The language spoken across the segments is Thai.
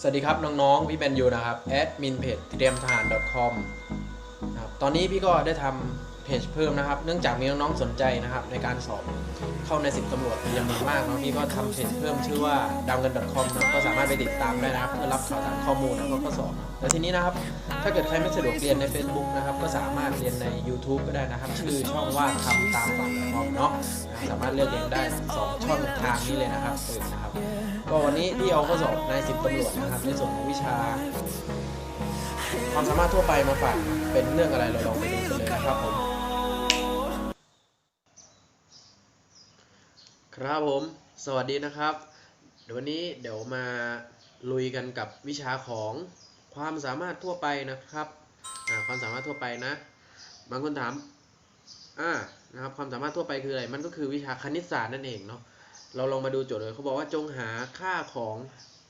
สวัสดีครับน้องๆพี่แมนยูนะครับแอดมินเพจเตรียมทหาร .com นะครับตอนนี้พี่ก็ได้ทำ เพจเพิ่มนะครับ เนื่องจากมีน้องๆสนใจนะครับในการสอบเข้าในสิบตำรวจเป็นจำนวนมากเนาะพี่ก็ทำเพจเพิ่มชื่อว่าดาวเงิน .com นะก็สามารถไปติดตามได้นะครับเพื่อรับข่าวสารข้อมูลแล้วก็ข้อสอบแล้วทีนี้นะครับ ถ้าเกิดใครไม่สะดวกเรียนใน Facebook นะครับ ก็สามารถเรียนใน YouTube ก็ได้นะครับ ชื่อช่องว่าทำตามฝันของเนาะสามารถเลือกเรียนได้สองช่องทางนี้เลยนะครับเออนะครับก็วันนี้พี่เอาข้อสอบในสิบตำรวจนะครับในส่วนของวิชาความสามารถทั่วไปมาฝากเป็นเรื่องอะไรเราลองไปดูกันเลยนะครับผม ครับผม สวัสดีนะครับ เดี๋ยววันนี้เดี๋ยวมาลุยกันกับวิชาของความสามารถทั่วไปนะครับ ความสามารถทั่วไปนะ บางคนถาม อ่า นะครับ ความสามารถทั่วไปคืออะไร มันก็คือวิชาคณิตศาสตร์นั่นเองเนาะ เราลองมาดูโจทย์เลยเขาบอกว่าจงหาค่าของ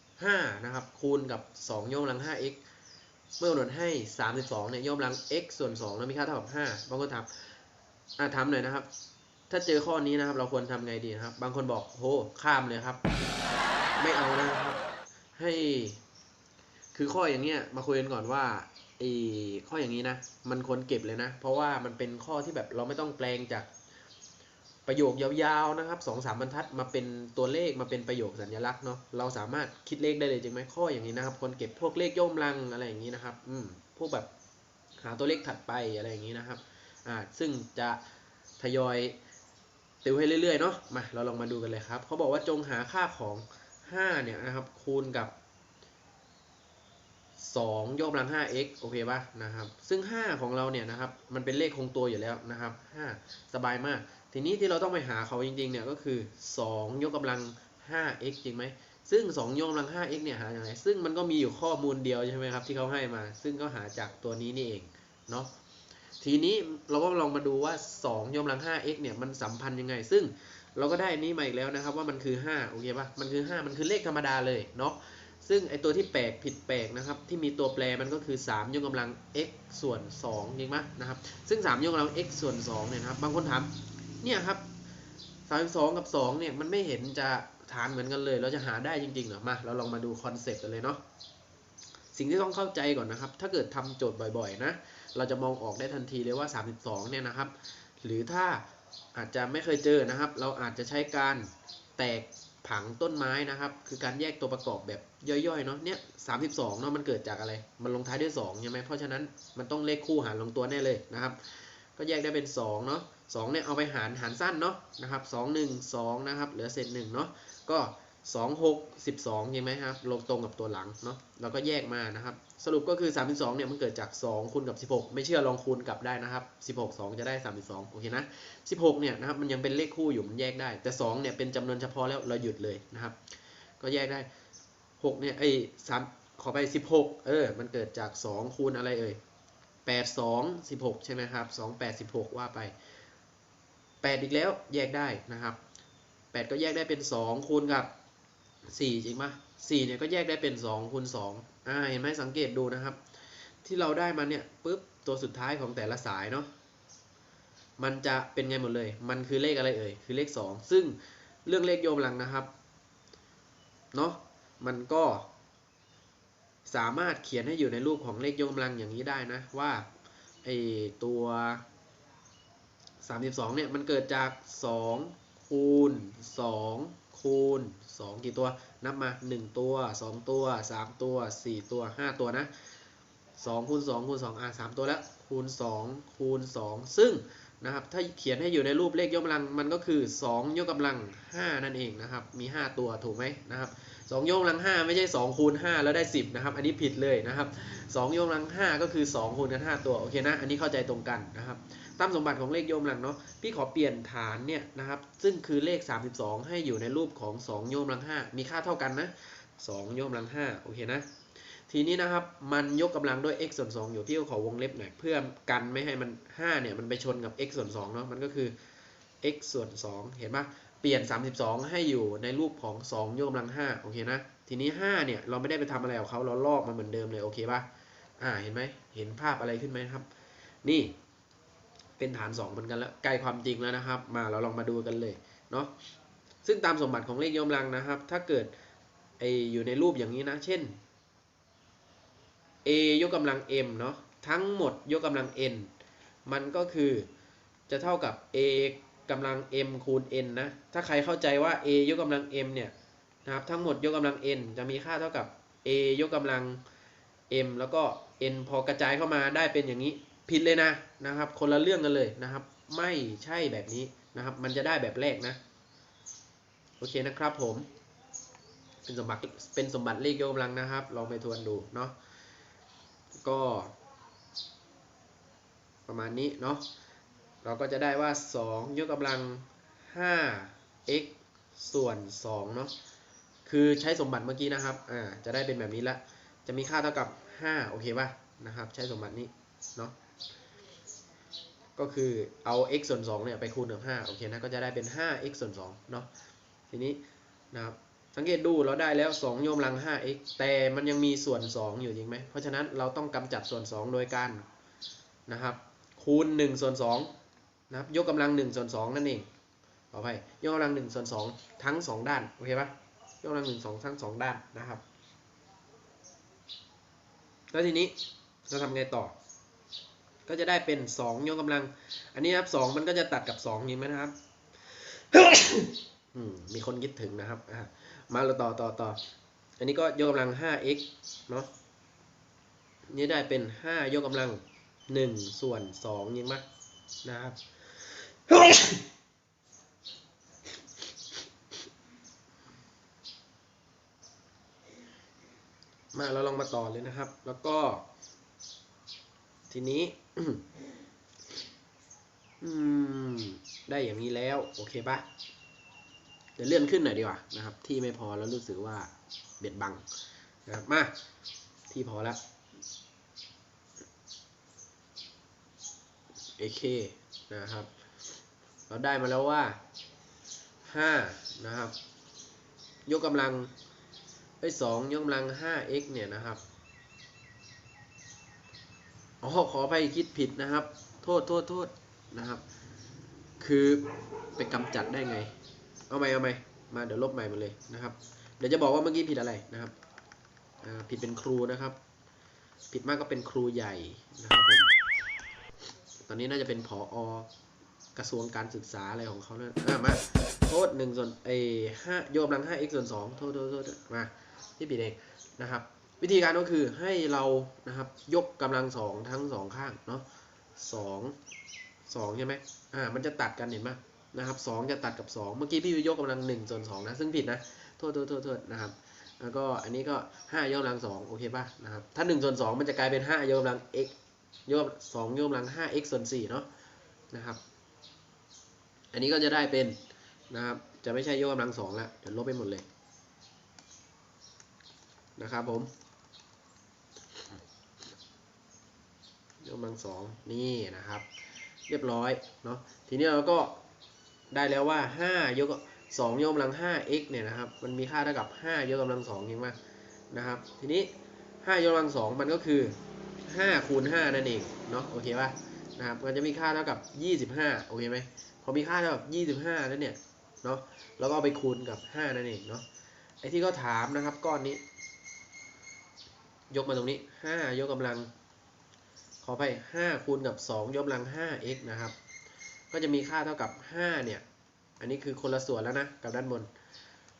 5 นะครับ คูณกับ2ยกกำลัง 5x เมื่อกำหนดให้ 32 เนี่ยยกกำลัง x ส่วน 2 แล้วมีค่าเท่ากับ 5 บางคนถาม อ่าถามหน่อยนะครับ ถ้าเจอข้อนี้นะครับ เราควรทำไงดีครับ บางคนบอกโหข้ามเลยครับ ไม่เอานะครับ ให้ คือข้ออย่างเงี้ยมาคุยกันก่อนว่าไอ้ข้ออย่างนี้นะ มันควรเก็บเลยนะ เพราะว่ามันเป็นข้อที่แบบเราไม่ต้องแปลงจากประโยคยาวๆนะครับสองสามบรรทัดมาเป็นตัวเลขมาเป็นประโยคสัญลักษณ์เนาะเราสามารถคิดเลขได้เลยจริงไหมข้ออย่างนี้นะครับ คนเก็บพวกเลขย่อมลังอะไรอย่างนี้นะครับ อืมพวกแบบหาตัวเลขถัดไปอะไรอย่างนี้นะครับ อ่าซึ่งจะทยอย ติวให้เรื่อยๆเนาะมาเราลองมาดูกันเลยครับเขาบอกว่าจงหาค่าของ 5 เนี่ยนะครับ คูณกับ 2 ยกกำลัง 5x โอเคป่ะนะครับ ซึ่ง 5 ของเราเนี่ยนะครับ มันเป็นเลขคงตัวอยู่แล้วนะครับ 5 สบายมาก ทีนี้ที่เราต้องไปหาเขาจริงๆเนี่ยก็คือ 2 ยกกำลัง 5x จริงไหมซึ่ง 2 ยกกำลัง 5x เนี่ยหาอย่างไรซึ่งมันก็มีอยู่ข้อมูลเดียวใช่ไหมครับที่เขาให้มา ซึ่งก็หาจากตัวนี้นี่เองเนาะ ทีนี้เราก็ลองมาดูว่า 2ยกกำลัง 5x เนี่ยมันสัมพันธ์ยังไง ซึ่งเราก็ได้นี้มาอีกแล้วนะครับว่ามันคือ 5 โอเคป่ะ มันคือ 5 มันคือเลขธรรมดาเลยเนาะ ซึ่งไอตัวที่แปลกผิดแปลกนะครับ ที่มีตัวแปรมันก็คือ 3 ยกกำลัง x ส่วน2จริงไหมนะครับ ซึ่ง 3 ยกกำลัง x ส่วน2เนี่ยนะครับบางคนถามเนี่ยครับ32 กับ 2 เนี่ยมันไม่เห็นจะฐานเหมือนกันเลย เราจะหาได้จริงๆเหรอมาเราลองมาดูคอนเซปต์กันเลยเนาะสิ่งที่ต้องเข้าใจก่อนนะครับ ถ้าเกิดทำโจทย์บ่อยๆ นะ เราจะมองออกได้ทันทีเลยว่า 32 เนี่ยนะครับ หรือถ้าอาจจะไม่เคยเจอนะครับ เราอาจจะใช้การแตกผังต้นไม้นะครับ คือการแยกตัวประกอบแบบย่อยๆเนาะเนี่ย32เนาะมันเกิดจากอะไร มันลงท้ายด้วย2ใช่ไหมเพราะฉะนั้นมันต้องเลขคู่หารลงตัวแน่เลยนะครับ ก็แยกได้เป็น2เนาะ2เนี่ยเอาไปหารหารสั้นเนาะนะครับ2 1 2นะครับเหลือเศษ1เนาะก็ 2 6 12ใช่ไหมครับลงตรงกับตัวหลังเนาะเราก็แยกมานะครับ สรุปก็คือ32เนี่ยมันเกิดจาก2คูณกับ16ไม่เชื่อลองคูณกลับได้นะครับ16 2จะได้32โอเคนะ16เนี่ยนะครับมันยังเป็นเลขคู่อยู่มันแยกได้ แต่2เนี่ยเป็นจำนวนเฉพาะแล้วเราหยุดเลยนะครับ ก็แยกได้6เนี่ยไอ้สามขอไป16เออมันเกิดจาก2คูณอะไรเอ่ย8 2 16ใช่ไหมครับ2 8 16ว่าไป8อีกแล้วแยกได้นะครับ8ก็แยกได้เป็น2คูณกับ 4จริงปะ4เนี่ยก็แยกได้เป็น2คูณ2อ่าเห็นไหมสังเกตดูนะครับ ที่เราได้มาเนี่ยปุ๊บตัวสุดท้ายของแต่ละสายเนาะมันจะเป็นไงหมดเลย มันคือเลขอะไรเอ่ย คือเลข 2 ซึ่งเรื่องเลขโยมกำลังนะครับ เนาะ มันก็สามารถเขียนให้อยู่ในรูปของเลขยกกำลังอย่างนี้ได้นะ ว่าไอตัว 32เนี่ยมันเกิดจาก 2 คูณ 2 คูณ 2 กี่ตัว นับมา 1 ตัว 2 ตัว 3 ตัว 4 ตัว 5 ตัวนะ 2 คูณ 2 คูณ 2 อะ 3 ตัวแล้ว คูณ 2 คูณ 2 ซึ่งนะครับ ถ้าเขียนให้อยู่ในรูปเลขยกกำลัง มันก็คือ 2 ยกกำลัง 5 นั่นเองนะครับ มี 5 ตัวถูกไหมนะครับ2ยกกำลัง 5 ไม่ใช่ 2 คูณ 5 แล้วได้ 10 นะครับ อันนี้ผิดเลยนะครับ2ยกกำลัง 5 ก็คือ 2 คูณกัน 5 ตัว โอเคนะ อันนี้เข้าใจตรงกันนะครับ ตามสมบัติของเลขโยกกำลังเนาะพี่ขอเปลี่ยนฐานเนี่ยนะครับซึ่งคือเลข 32 ให้อยู่ในรูปของ2ยกกำลัง 5 มีค่าเท่ากันนะ2ยกกำลัง 5 โอเคนะ ทีนี้นะครับมันยกกำลังด้วย x ส่วน 2 อยู่พี่ก็ขอวงเล็บหน่อยเพื่อกันไม่ให้มัน 5 เนี่ยมันไปชนกับ x ส่วน2เนาะมันก็คือ x ส่วน 2 เห็นปะเปลี่ยน 32 ให้อยู่ในรูปของ2ยกกำลัง 5 โอเคนะ ทีนี้ 5 เนี่ยเราไม่ได้ไปทำอะไรกับเขาเราลอกมาเหมือนเดิมเลยโอเคปะอ่าเห็นไหมเห็นภาพอะไรขึ้นไหมครับ นี่ เป็นฐาน 2 เหมือนกันแล้วใกล้ความจริงแล้วนะครับ มาเราลองมาดูกันเลยเนาะซึ่งตามสมบัติของเลขยกกำลังนะครับ ถ้าเกิดไออยู่ในรูปอย่างนี้นะ เช่น a ยกกำลัง m เนาะทั้งหมดยกกำลัง n มันก็คือจะเท่ากับ a กำลัง m คูณ n นะ ถ้าใครเข้าใจว่า a ยกกำลัง m เนี่ยนะครับ ทั้งหมดยกกำลัง n จะมีค่าเท่ากับ a ยกกำลัง m แล้วก็ n พอกระจายเข้ามาได้เป็นอย่างนี้ ผิดเลยนะนะครับ คนละเรื่องกันเลยนะครับ ไม่ใช่แบบนี้นะครับ มันจะได้แบบแรกนะ โอเคนะครับผม เป็นสมบัติเป็นสมบัติเลขยกกำลังนะครับ ลองไปทวนดูเนาะก็ ประมาณนี้เนาะเราก็จะได้ว่า 2 ยกกำลัง 5 x ส่วน2เนาะคือใช้สมบัติเมื่อกี้นะครับ อ่า จะได้เป็นแบบนี้ละ จะมีค่าเท่ากับ 5 โอเคป่ะ นะครับ ใช้สมบัตินี้ เนาะ ก็คือเอา x ส่วน2เนี่ยไปคูณกับ5โอเคนะก็จะได้เป็น 5x ส่วน2เนาะทีนี้นะครับสังเกตดูเราได้แล้ว2ยกกำลัง 5x แต่มันยังมีส่วน 2 อยู่จริงไหมเพราะฉะนั้นเราต้องกำจัดส่วน 2 โดยการนะครับ คูณ1ส่วน2นะครับยกกำลัง1ส่วน2นั่นเองขออภัยยกกำลัง1ส่วน2ทั้ง 2 ด้านโอเคปะยกกำลัง1 2ทั้ง 2 ด้านนะครับ แล้วทีนี้เราทำไงต่อ ก็จะได้เป็น2ยกกำลัง อันนี้ครับ2มันก็จะตัดกับ2เห็นไหมนะครับมีคนคิดถึงนะครับมาเราต่อต่อต่ออันนี้ก็ยกกำลัง 5x เนาะนี่ได้เป็น 5 ยกกำลัง 1 ส่วน2ยิงมั้ยนะครับ มาเราลองมาต่อเลยนะครับ แล้วก็ ทีนี้ อืม ได้อย่างนี้แล้ว โอเคปะเดี๋ยวเลื่อนขึ้นหน่อยดีกว่านะครับ ที่ไม่พอแล้วรู้สึกว่าเบียดบังนะครับมา ที่พอแล้วโอเคนะครับ เราได้มาแล้วว่าห้านะครับ ยกกำลังไอ้สองยกกำลังห้า x เนี่ยนะครับ อ๋อขอไปคิดผิดนะครับ โทษโทษโทษนะครับ คือไปกำจัดได้ไง เอาใหมเอาใหมมาเดี๋ยวลบใหม่มาเลยนะครับ เดี๋ยวจะบอกว่าเมื่อกี้ผิดอะไรนะครับผิดเป็นครูนะครับ ผิดมากก็เป็นครูใหญ่นะครับผมตอนนี้น่าจะเป็นผออกระทรวงการศึกษาอะไรของเขาเนี่ยอะมาโทษหนึ่งส่วนเอห้าโยกกำลังห้า x ส่วนสองโทษโทษโทษมาที่ผิดเองนะครับ วิธีการก็คือให้เรานะครับยกกำลังสองทั้งสองข้างเนาะสองสองใช่ไหมอ่ามันจะตัดกันเห็นไหมนะครับสองจะตัดกับสองเมื่อกี้พี่ยกกำลังหนึ่งส่วนสองนะซึ่งผิดนะโทษโทษโทษโทษนะครับแล้วก็อันนี้ก็ห้ายกกำลังสองโอเคป่ะนะครับถ้าหนึ่งส่วนสองมันจะกลายเป็นห้ายกกำลัง x ยกสองยกกำลังห้า x ส่วนสี่เนาะนะครับ อันนี้ก็จะได้เป็นนะครับจะไม่ใช่ยกกำลังสองแล้วเดี๋ยวลบไปหมดเลยนะครับผม ยกกำลังสองนี่นะครับ เรียบร้อยเนาะทีนี้เราก็ได้แล้วว่าห้ายกสองยกกำลังห้า x เนี่ยนะครับมันมีค่าเท่ากับห้ายกกำลังสองยังมากนะครับทีนี้ห้ายกกำลังสองมันก็คือ 5 คูณ 5 นั่นเองเนาะโอเคป่ะนะครับมันจะมีค่าเท่ากับ 25 โอเคไหมพอมีค่าเท่ากับ 25 แล้วเนี่ยเนาะแล้วก็เอาไปคูณกับ 5 นั่นเองเนาะไอ้ที่เขาถามนะครับก้อนนี้ ยกมาตรงนี้ 5 ยกกำลัง อไป5คูณกับ 2 ยกกำลัง 5x นะครับ ก็จะมีค่าเท่ากับ 5 เนี่ย อันนี้คือคนละส่วนแล้วนะ กับด้านบน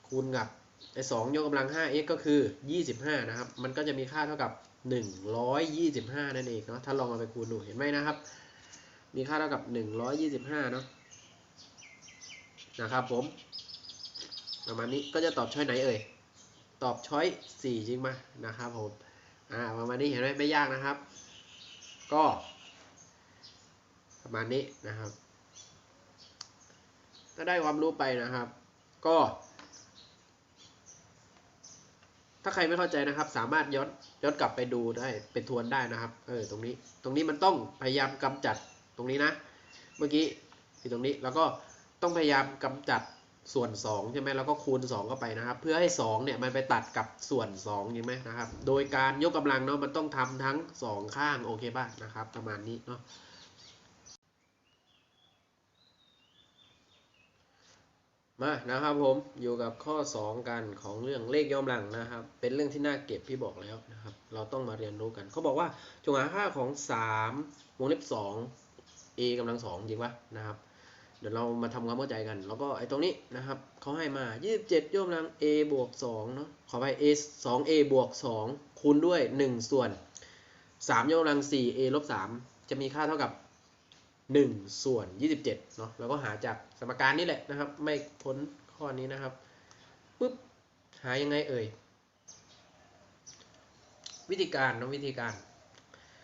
คูณกับไอ้2ยกกำลัง 5x ก็คือ 25 นะครับ มันก็จะมีค่าเท่ากับ 125 นั่นเองเนาะ ถ้าลองเอาไปคูณดู เห็นไหมนะครับ มีค่าเท่ากับ 125 เนาะ นะครับผม ประมาณนี้ ก็จะตอบช้อยไหนเอ่ย ตอบช้อย 4 จริงไหมนะครับผม อ่า ประมาณนี้เห็นไหมไม่ยากนะครับ ก็ ประมาณนี้นะครับก็ได้ความรู้ไปนะครับ ก็ ถ้าใครไม่เข้าใจนะครับ สามารถย้อนย้อนกลับไปดูได้ไปทวนได้นะครับ เออตรงนี้ ตรงนี้มันต้องพยายามกำจัดตรงนี้นะ เมื่อกี้ที่ตรงนี้แล้วก็ต้องพยายามกำจัด ส่วน2ใช่ไหมแล้วก็คูณ 2 เข้าไปนะครับ เพื่อให้2เนี่ยมันไปตัดกับส่วน2ใช่ไหมนะครับ โดยการยกกำลังเนาะมันต้องทำทั้ง 2 ข้างโอเคป่ะนะครับ ประมาณนี้เนาะมานะครับผมอยู่กับข้อ 2 กันของเรื่องเลขย่อมหลังนะครับ เป็นเรื่องที่น่าเก็บพี่บอกแล้วนะครับ เราต้องมาเรียนรู้กันเขาบอกว่าจงหาค่าของ 3 วงเล็บ2 a กำลัง2จริงปะนะครับ เดี๋ยวเรามาทำความเข้าใจกัน แล้วก็ไอ้ตรงนี้นะครับเขาให้มา 27ย่อมลัง a บวก2เนาะขอไป a 2 a บวก2คูณด้วย 1 ส่วน3ยกกำลัง 4 a ลบ3จะมีค่าเท่ากับ 1 ส่วน 27เนาะแล้วก็หาจากสมการนี้แหละนะครับ ไม่พ้นข้อนี้นะครับปุ๊บหายังไงเอ่ย วิธีการเนาะวิธีการ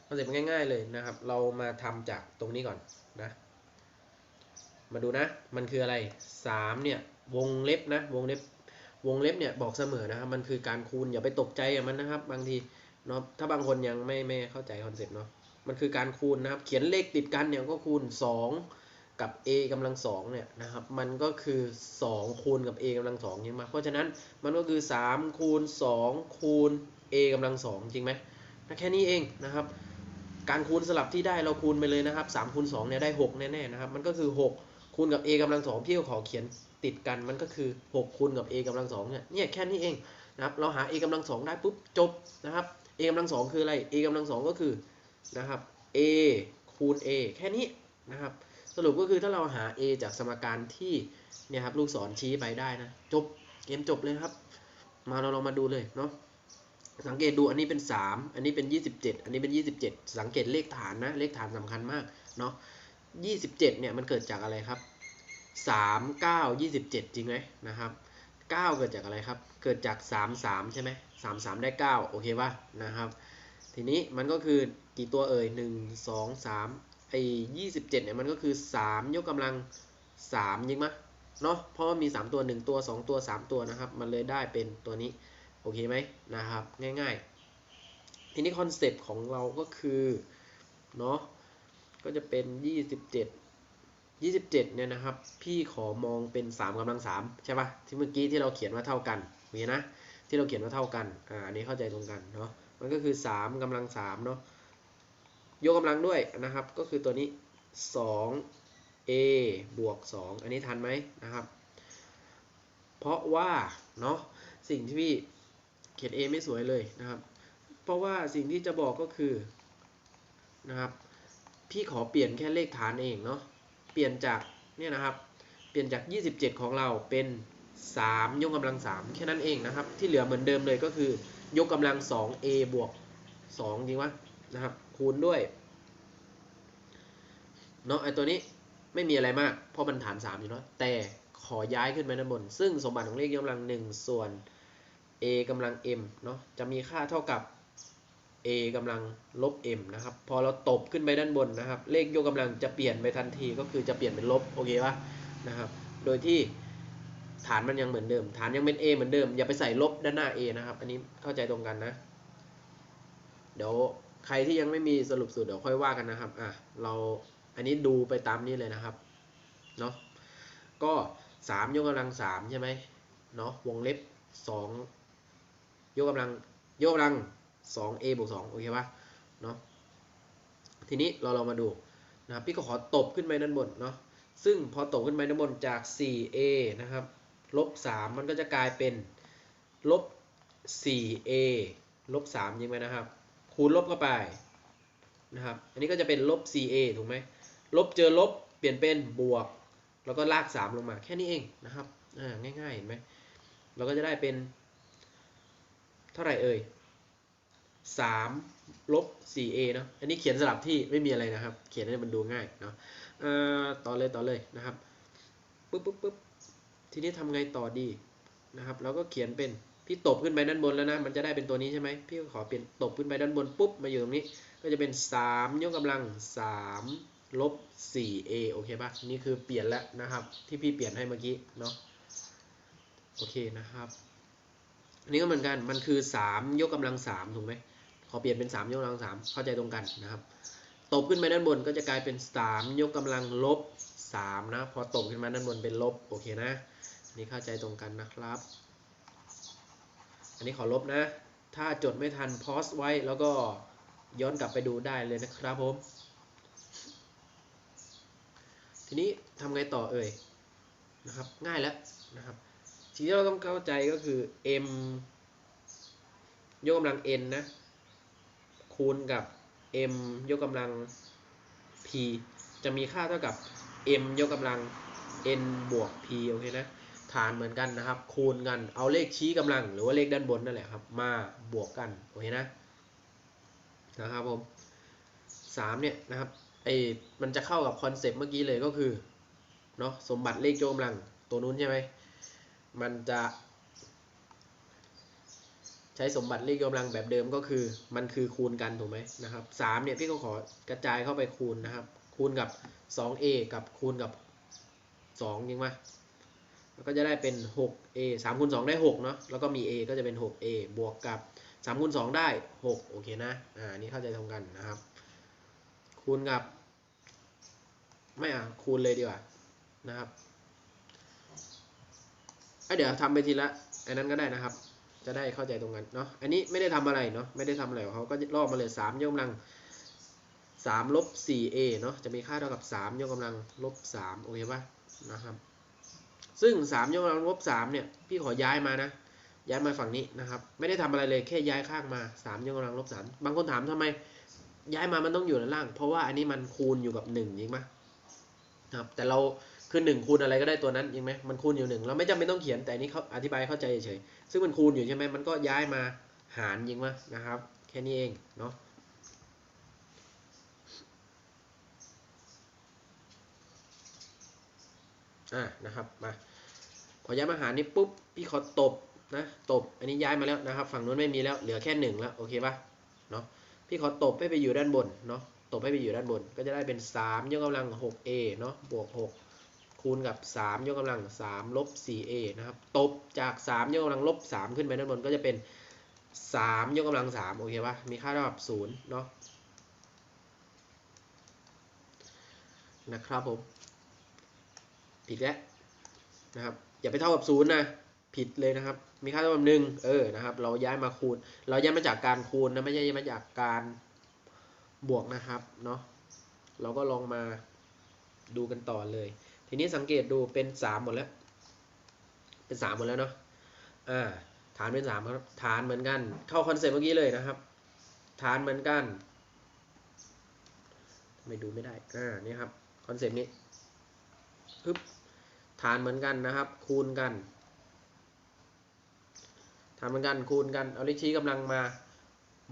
คอนเซ็ปต์ง่าย ๆเลยนะครับ เรามาทำจากตรงนี้ก่อนนะ มาดูนะ มันคืออะไร3เนี่ยวงเล็บนะ วงเล็บ วงเล็บเนี่ยบอกเสมอนะครับ มันคือการคูณอย่าไปตกใจกับมันนะครับ บางทีเนาะ ถ้าบางคนยังไม่ไม่เข้าใจคอนเซ็ปต์เนาะ มันคือการคูณนะครับ เขียนเลขติดกันเนี่ยก็คูณ 2 กับ a กำลังสองเนี่ยนะครับ มันก็คือ 2 คูณกับ a กำลังสองใช่ไหมเพราะฉะนั้นมันก็คือ 3 คูณ 2 คูณ a กำลังสองจริงไหมแค่นี้เองนะครับการคูณสลับที่ได้เราคูณไปเลยนะครับ3คูณ2เนี่ยได้ 6 แน่ๆนะครับ มันก็คือ 6 คูณกับ a กำลังสองพี่ก็ขอเขียนติดกันมันก็คือ 6 คูณกับ a กำลังสองเนี่ยเนี่ยแค่นี้เองนะครับเราหา a กำลังสองได้ปุ๊บจบนะครับ a กำลังสองคืออะไร a กำลังสองก็คือนะครับ a คูณ a แค่นี้นะครับ สรุปก็คือถ้าเราหา a จากสมการที่เนี่ยครับลูกศรชี้ไปได้นะ จบเกมจบเลยครับ มาเราลองมาดูเลยเนาะสังเกตดูอันนี้เป็น 3 อันนี้เป็น 27 อันนี้เป็น 27 สังเกตเลขฐานนะ เลขฐานสำคัญมากเนาะ 27เนี่ยมันเกิดจากอะไรครับ3 9 27จริงไหมนะครับ9เกิดจากอะไรครับ เกิดจาก3 3ใช่ไหม3 3ได้9โอเคป่ะนะครับ ทีนี้มันก็คือกี่ตัวเอ่ย1 2 3ไอ้27เนี่ยมันก็คือ3ยกกำลัง3ยิงมะเนาะเพราะว่ามี3ตัว1ตัว2ตัว3ตัวนะครับ มันเลยได้เป็นตัวนี้โอเคไหมนะครับ ง่ายๆ ทีนี้คอนเซปต์ของเราก็คือเนาะ ก็จะเป็น 27 27 เนี่ยนะครับ พี่ขอมองเป็น 3กำลัง3ใช่ปะที่เมื่อกี้ที่เราเขียนว่าเท่ากันโอเคนะ ที่เราเขียนว่าเท่ากันอ่าอันนี้เข้าใจตรงกันเนาะมันก็คือ 3กำลัง3เนาะยกกำลังด้วยนะครับ ก็คือตัวนี้ 2a บวก 2 อันนี้ทันไหมนะครับ เพราะว่าเนาะสิ่งที่พี่เขียน a ไม่สวยเลยนะครับ เพราะว่าสิ่งที่จะบอกก็คือนะครับ พี่ขอเปลี่ยนแค่เลขฐานเองเนาะ เปลี่ยนจากเนี่ยนะครับ เปลี่ยนจาก 27 ของเราเป็น 3 ยกกำลัง 3 แค่นั้นเองนะครับ ที่เหลือเหมือนเดิมเลยก็คือยกกำลัง 2a บวก 2 จริงวะนะครับ คูณด้วยเนาะไอตัวนี้ไม่มีอะไรมาก เพราะมันฐาน 3 อยู่เนาะแต่ขอย้ายขึ้นไปด้านบน ซึ่งสมบัติของเลขยกกำลัง 1 ส่วน a กำลัง m เนาะจะมีค่าเท่ากับ a กำลังลบ m นะครับ พอเราตบขึ้นไปด้านบนนะครับ เลขยกกำลังจะเปลี่ยนไปทันทีก็คือจะเปลี่ยนเป็นลบโอเคปะนะครับ โดยที่ฐานมันยังเหมือนเดิม ฐานยังเป็น a เหมือนเดิม อย่าไปใส่ลบด้านหน้า a นะครับ อันนี้เข้าใจตรงกันนะ เดี๋ยวใครที่ยังไม่มีสรุปสูตรเดี๋ยวค่อยว่ากันนะครับ อะ เราอันนี้ดูไปตามนี้เลยนะครับ เนาะ ก็ 3 ยกกำลัง 3 ใช่ไหมเนาะ วงเล็บ 2 ยกกำลัง ยกกำลัง 2a บวก2โอเคปะเนาะทีนี้เราลองมาดูนะครับพี่ก็ขอตบขึ้นไปด้านบนเนาะซึ่งพอตกขึ้นไปด้านบนจาก 4a นะครับลบ3มันก็จะกลายเป็นลบ 4a ลบ3ยิงไปนะครับ คูณลบเข้าไปนะครับ อันนี้ก็จะเป็นลบ 4a ถูกไหมลบเจอลบเปลี่ยนเป็นบวก แล้วก็ลาก 3 ลงมาแค่นี้เองนะครับง่ายๆเห็นไหมเราก็จะได้เป็น เท่าไหร่เอ่ย 3ลบ 4a เนาะอันนี้เขียนสลับที่ไม่มีอะไรนะครับ เขียนให้มันดูง่ายเนาะอ่าต่อเลยต่อเลยนะครับปุ๊บปุ๊บปุ๊บทีนี้ทำไงต่อดีนะครับเราก็เขียนเป็นพี่ตบขึ้นไปด้านบนแล้วนะ มันจะได้เป็นตัวนี้ใช่ไหมพี่ก็ขอเปลี่ยนตบขึ้นไปด้านบนปุ๊บมาอยู่ตรงนี้ ก็จะเป็น 3 ยกกำลัง 3 ลบ 4a โอเคปะนี่คือเปลี่ยนแล้วนะครับ ที่พี่เปลี่ยนให้เมื่อกี้เนาะโอเคนะครับ อันนี้ก็เหมือนกันมันคือ 3 ยกกำลัง3ถูกไหม อเปลี่ยนเป็น 3 ยกกำลัง 3 เข้าใจตรงกันนะครับ ตบขึ้นไปด้านบนก็จะกลายเป็น 3 ยกกำลังลบ3นะ พอตบขึ้นมาด้านบนเป็นลบ โอเคนะ นี่เข้าใจตรงกันนะครับ อันนี้ขอลบนะ ถ้าจดไม่ทันพอสไว้แล้วก็ย้อนกลับไปดูได้เลยนะครับผม ทีนี้ทำไงต่อเอ่ยนะครับ ง่ายแล้วนะครับสิ่งที่เราต้องเข้าใจก็คือ m ยกกำลัง n นะ คูณกับ m ยกกำลัง p จะมีค่าเท่ากับ m ยกกำลัง n บวก p โอเคนะฐานเหมือนกันนะครับ คูณกันเอาเลขชี้กำลัง หรือว่าเลขด้านบนนั่นแหละครับ มาบวกกันโอเคนะนะครับผมสามเนี่ยนะครับไอ้มันจะเข้ากับคอนเซปต์เมื่อกี้เลยก็คือเนาะสมบัติเลขยกกำลังตัวนู้นใช่ไหมมันจะ ใช้สมบัติเลขยกกำลังแบบเดิมก็คือ มันคือคูณกันถูกไหมนะครับสามเนี่ยพี่ก็ขอกระจายเข้าไปคูณนะครับ คูณกับ 2a กับคูณกับ 2 จริงไหมแล้วก็จะได้เป็น 6a 3คูณ2ได้6เนาะแล้วก็มี a ก็จะเป็น 6a บวกกับ3คูณ2ได้ 6 โอเคนะอ่านี่เข้าใจตรงกันนะครับ คูณกับ ไม่อะคูณเลยดีกว่านะครับอะเดี๋ยวทำไปทีละอันนั้นก็ได้นะครับ จะได้เข้าใจตรงกันเนาะอันนี้ไม่ได้ทำอะไรเนาะไม่ได้ทำอะไรเขาก็ลอกมาเลย3ยกกำลัง3ลบ 4a เนาะจะมีค่าเท่ากับ3ยกกำลังลบ3โอเคปะนะครับซึ่ง3ยกกำลังลบ3เนี่ยพี่ขอย้ายมานะย้ายมาฝั่งนี้นะครับ ไม่ได้ทำอะไรเลยแค่ย้ายข้างมา3ยกกำลังลบ3บางคนถามทำไมย้ายมามันต้องอยู่ด้านล่าง เพราะว่าอันนี้มันคูณอยู่กับ1จริงปะครับแต่เรา คือ1คูณอะไรก็ได้ตัวนั้นจริงไหมมันคูณอยู่1เราไม่จำเป็นต้องเขียนแต่นี้เขาอธิบายเข้าใจเฉยๆซึ่งมันคูณอยู่ใช่ไหมมันก็ย้ายมาหารจริงปะนะครับ แค่นี้เองเนาะอะนะครับมาพอย้ายมาหารนี้ปุ๊บพี่ขอตบนะตบอันนี้ย้ายมาแล้วนะครับ ฝั่งนู้นไม่มีแล้วเหลือแค่หนึ่งแล้วโอเคปะเนาะพี่ขอตบให้ไปอยู่ด้านบนเนาะตบให้ไปอยู่ด้านบนก็จะได้เป็น3ยกกำลัง 6a เนาะบวก6 คูณกับ 3 ยกกำลัง 3 ลบ 4a นะครับ ตบจาก 3 ยกกำลังลบ 3 ขึ้นไปด้านบนก็จะเป็น 3 ยกกำลัง 3 โอเคปะมีค่าเท่ากับ0เนาะนะครับผม ผิดแล้วนะครับ อย่าไปเท่ากับศูนย์นะ ผิดเลยนะครับ มีค่าเท่ากับหนึ่งเออนะครับ เราย้ายมาคูณ เราย้ายมาจากการคูณนะ ไม่ใช่ย้ายมาจากการบวกนะครับเนาะเราก็ลองมาดูกันต่อเลย ทีนี้สังเกตดูเป็นสามหมดแล้ว เป็นสามหมดแล้วเนาะอ่าฐานเป็นสามครับ ฐานเหมือนกัน เข้าคอนเซ็ปต์เมื่อกี้เลยนะครับ ฐานเหมือนกันไม่ดูไม่ได้ อ่า นี่ครับ คอนเซ็ปต์นี้ปึ๊บฐานเหมือนกันนะครับ คูณกัน ฐานเหมือนกัน คูณกัน เอาเลขชี้กำลังมา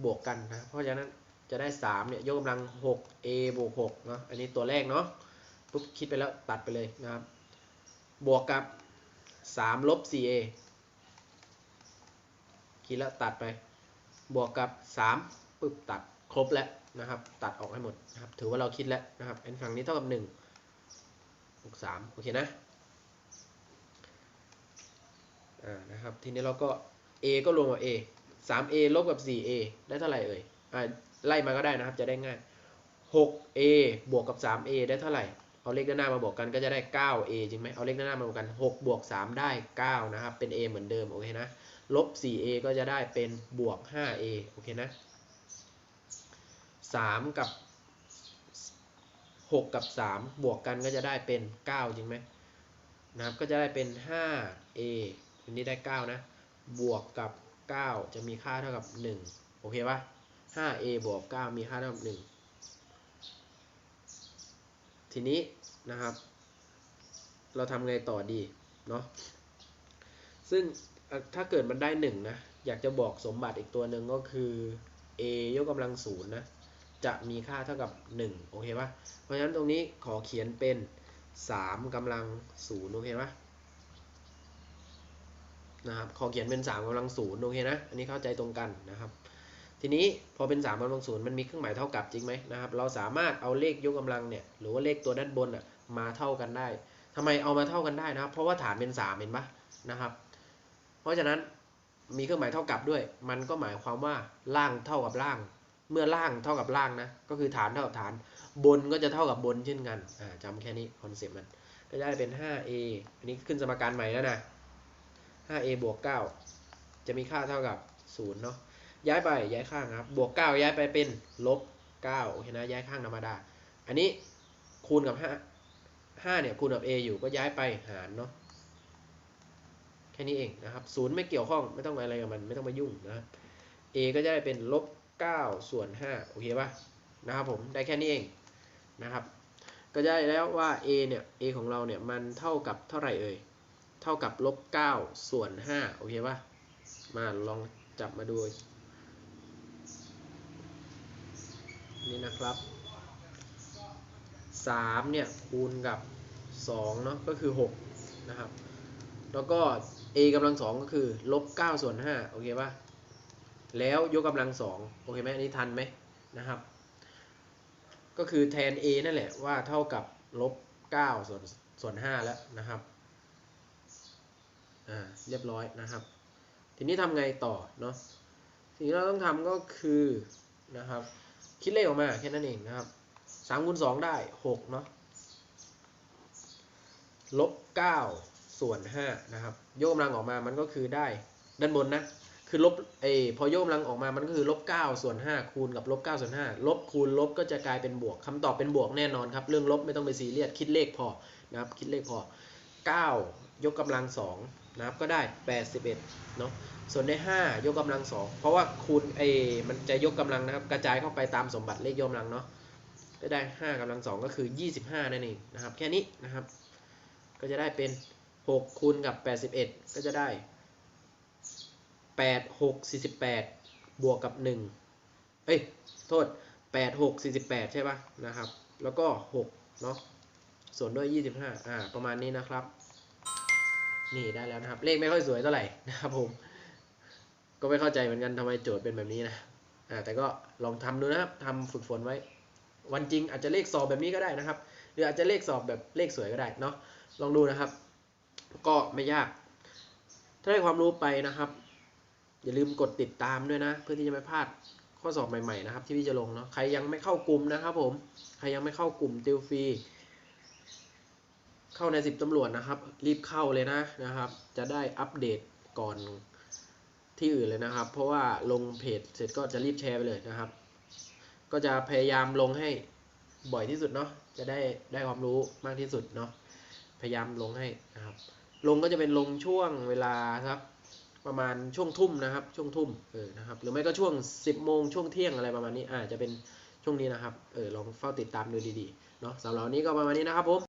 บวกกันนะ เพราะฉะนั้นจะได้3เนี่ย ยกกำลัง 6a บวก6เนาะ อันนี้ตัวแรกเนาะ ปุ๊บคิดไปแล้วตัดไปเลยนะครับ บวกกับ 3 ลบ 4a คิดแล้วตัดไป บวกกับ 3ปุ๊บตัดครบแล้วนะครับ ตัดออกให้หมดนะครับ ถือว่าเราคิดแล้วนะครับอันฝั่งนี้เท่ากับ1บวก3โอเคนะอ่านะครับ ทีนี้เราก็ a ก็รวมกับ a 3a ลบกับ 4a ได้เท่าไหร่เอ่ยอ่าไล่มาก็ได้นะครับ จะได้ง่าย 6a บวกกับ 3a ได้เท่าไหร่ เอาเลขด้านหน้ามาบวกกันก็จะได้ 9a จริงไหมเอาเลขด้านหน้ามาบวกกัน 6 บวก 3 ได้ 9 นะครับ เป็น a เหมือนเดิม โอเคนะ ลบ 4a ก็จะได้เป็นบวก 5a โอเคนะ 3 กับ 6 กับ 3 บวกกันก็จะได้เป็น 9 จริงไหมนะครับ ก็จะได้เป็น 5a อันนี้ได้ 9 นะ บวกกับ 9 จะมีค่าเท่ากับ 1 โอเคปะ 5a บวก 9 มีค่าเท่ากับ 1 ทีนี้นะครับ เราทำไงต่อดีเนาะซึ่งถ้าเกิดมันได้1นะ อยากจะบอกสมบัติอีกตัวหนึ่งก็คือ a ยกกำลังศูนย์นะ จะมีค่าเท่ากับ 1 โอเคปะเพราะฉะนั้นตรงนี้ขอเขียนเป็น 3กำลังศูนย์โอเคปะนะครับ ขอเขียนเป็น 3กำลังศูนย์โอเคนะ อันนี้เข้าใจตรงกันนะครับ ทีนี้พอเป็น3กำลังศูนย์มันมีเครื่องหมายเท่ากับจริงไหมนะครับ เราสามารถเอาเลขยกกำลังเนี่ยหรือว่าเลขตัวด้านบนอะมาเท่ากันได้ทำไมเอามาเท่ากันได้นะครับ เพราะว่าฐานเป็น3เห็นปะนะครับ เพราะฉะนั้นมีเครื่องหมายเท่ากับด้วย มันก็หมายความว่าล่างเท่ากับล่าง เมื่อล่างเท่ากับล่างนะ ก็คือฐานเท่ากับฐาน บนก็จะเท่ากับบนเช่นกันอ่าจำแค่นี้คอนเซปต์มัน ก็ได้เป็น 5a อันนี้ขึ้นสมการใหม่แล้วนะ 5a บวก 9 จะมีค่าเท่ากับ0เนาะ ย้ายไปย้ายข้างครับ บวก 9 ย้ายไปเป็นลบ9โอเคนะย้ายข้างธรรมดา อันนี้คูณกับ 5 5เนี่ยคูณกับ a อยู่ก็ย้ายไปหารเนาะแค่นี้เองนะครับศูนย์ไม่เกี่ยวข้องไม่ต้องอะไรกับมันไม่ต้องมายุ่งนะครับ a ก็จะได้เป็นลบ9ส่วน5โอเคป่ะนะครับผมได้แค่นี้เองนะครับก็จะได้แล้วว่า a เนี่ย a ของเราเนี่ยมันเท่ากับเท่าไหร่เอ่ยเท่ากับลบ9ส่วน5โอเคป่ะมาลองจับมาดู นี่นะครับ3เนี่ยคูณกับ2เนาะก็คือ6นะครับ แล้วก็ a กำลัง2ก็คือลบ9ส่วน5โอเคป่ะแล้วยกกำลัง2โอเคไหมอันนี้ทันไหมนะครับ ก็คือแทน a นั่นแหละว่าเท่ากับลบ9ส่วนส่วน5แล้วนะครับอ่าเรียบร้อยนะครับ ทีนี้ทำไงต่อเนาะสิ่งที่เราต้องทำก็คือนะครับ คิดเลขออกมาแค่นั้นเองนะครับสามคูณสองได้หกเนาะลบเก้าส่วนห้านะครับ โยกกำลังออกมามันก็คือได้ด้านบนนะคือลบเอพอโยกกำลังออกมามันก็คือลบเก้าส่วนห้าคูณกับลบเก้าส่วนห้าลบคูณลบก็จะกลายเป็นบวกคำตอบเป็นบวกแน่นอนครับ เรื่องลบไม่ต้องไปซีเรียสคิดเลขพอนะครับ คิดเลขพอเก้ายกกำลังสอง นะครับก็ได้แปดสิบเอ็ดเนาะส่วนได้ 5 ยกกำลังสองเพราะว่าคูณเอมันจะยกกำลังนะครับ กระจายเข้าไปตามสมบัติเลขยกกำลังเนาะก็ได้ 5กำลังสองก็คือ 25 นั่นเองนะครับ แค่นี้นะครับ ก็จะได้เป็น 6 คูณกับ 81 ก็จะได้ 8 6 48 บวกกับ 1 เอ้ย โทษ 8 6 48 ใช่ปะนะครับ แล้วก็ 6 เนาะส่วนด้วย 25 อ่า ประมาณนี้นะครับ นี่ได้แล้วนะครับ เลขไม่ค่อยสวยเท่าไหร่นะครับผม ก็ไม่เข้าใจเหมือนกันทำไมโจทย์เป็นแบบนี้นะอ่าแต่ก็ลองทำดูนะครับทำฝึกฝนไว้ วันจริงอาจจะเลขสอบแบบนี้ก็ได้นะครับ หรืออาจจะเลขสอบแบบเลขสวยก็ได้เนาะลองดูนะครับ ก็ไม่ยาก ถ้าได้ความรู้ไปนะครับ อย่าลืมกดติดตามด้วยนะ เพื่อที่จะไม่พลาดข้อสอบใหม่ๆนะครับ ที่พี่จะลงเนาะใครยังไม่เข้ากลุ่มนะครับผมใครยังไม่เข้ากลุ่มติวฟรี เข้าในสิบตำรวจนะครับ รีบเข้าเลยนะนะครับ จะได้อัปเดตก่อนที่อื่นเลยนะครับ เพราะว่าลงเพจเสร็จก็จะรีบแชร์ไปเลยนะครับ ก็จะพยายามลงให้บ่อยที่สุดเนาะจะได้ได้ความรู้มากที่สุดเนาะพยายามลงให้นะครับ ลงก็จะเป็นลงช่วงเวลาครับ ประมาณช่วงทุ่มนะครับ ช่วงทุ่มเออนะครับ หรือไม่ก็ช่วง 10โมงช่วงเที่ยงอะไรประมาณนี้อาจจะเป็นช่วงนี้นะครับเออลองเฝ้าติดตามดูดีๆเนาะสำหรับวันนี้ก็ประมาณนี้นะครับผม